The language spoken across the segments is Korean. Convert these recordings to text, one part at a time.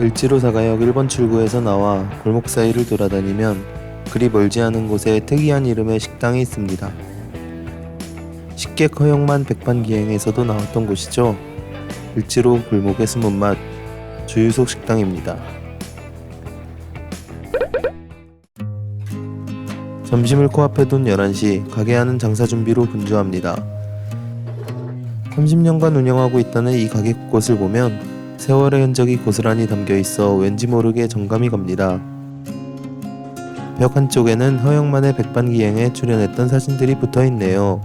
을지로 사가역 1번 출구에서 나와 골목 사이를 돌아다니면 그리 멀지 않은 곳에 특이한 이름의 식당이 있습니다. 식객 허용만 백반기행에서도 나왔던 곳이죠. 을지로 골목의 숨은 맛 주유속 식당입니다. 점심을 코앞에 둔 11시 가게 하는 장사 준비로 분주합니다. 30년간 운영하고 있다는 이 가게 곳곳을 보면 세월의 흔적이 고스란히 담겨 있어 왠지 모르게 정감이 갑니다. 벽 한쪽에는 허영만의 백반기행에 출연했던 사진들이 붙어 있네요.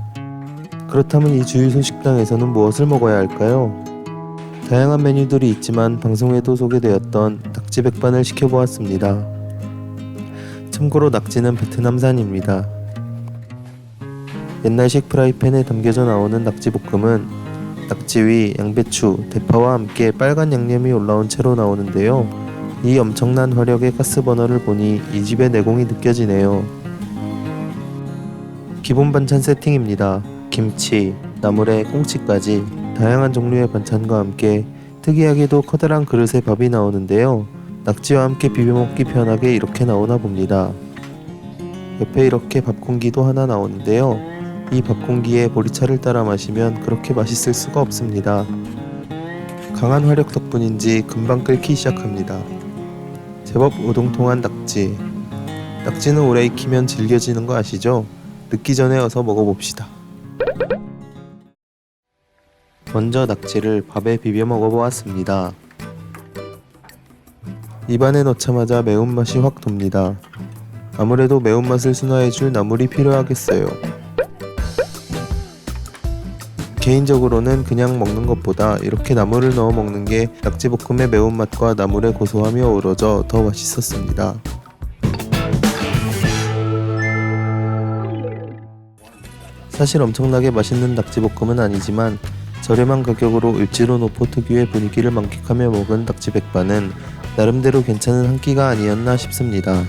그렇다면 이 주유소 식당에서는 무엇을 먹어야 할까요? 다양한 메뉴들이 있지만 방송에도 소개되었던 낙지 백반을 시켜보았습니다. 참고로 낙지는 베트남산입니다. 옛날식 프라이팬에 담겨져 나오는 낙지 볶음은 낙지 위 양배추, 대파와 함께 빨간 양념이 올라온 채로 나오는데요. 이 엄청난 화력의 가스버너를 보니 이 집의 내공이 느껴지네요. 기본 반찬 세팅입니다. 김치, 나물에 꽁치까지 다양한 종류의 반찬과 함께 특이하게도 커다란 그릇에 밥이 나오는데요. 낙지와 함께 비벼 먹기 편하게 이렇게 나오나 봅니다. 옆에 이렇게 밥 공기도 하나 나오는데요. 이 밥 공기에 보리차를 따라 마시면 그렇게 맛있을 수가 없습니다. 강한 화력 덕분인지 금방 끓기 시작합니다. 제법 오동통한 낙지. 낙지는 오래 익히면 질겨지는 거 아시죠? 늦기 전에 어서 먹어봅시다. 먼저 낙지를 밥에 비벼 먹어보았습니다. 입안에 넣자마자 매운맛이 확 돕니다. 아무래도 매운맛을 순화해줄 나물이 필요하겠어요. 개인적으로는 그냥 먹는 것보다 이렇게 나물을 넣어 먹는 게 낙지볶음의 매운맛과 나물의 고소함이 어우러져 더 맛있었습니다. 사실 엄청나게 맛있는 낙지볶음은 아니지만 저렴한 가격으로 을지로 노포 특유의 분위기를 만끽하며 먹은 낙지 백반은 나름대로 괜찮은 한 끼가 아니었나 싶습니다.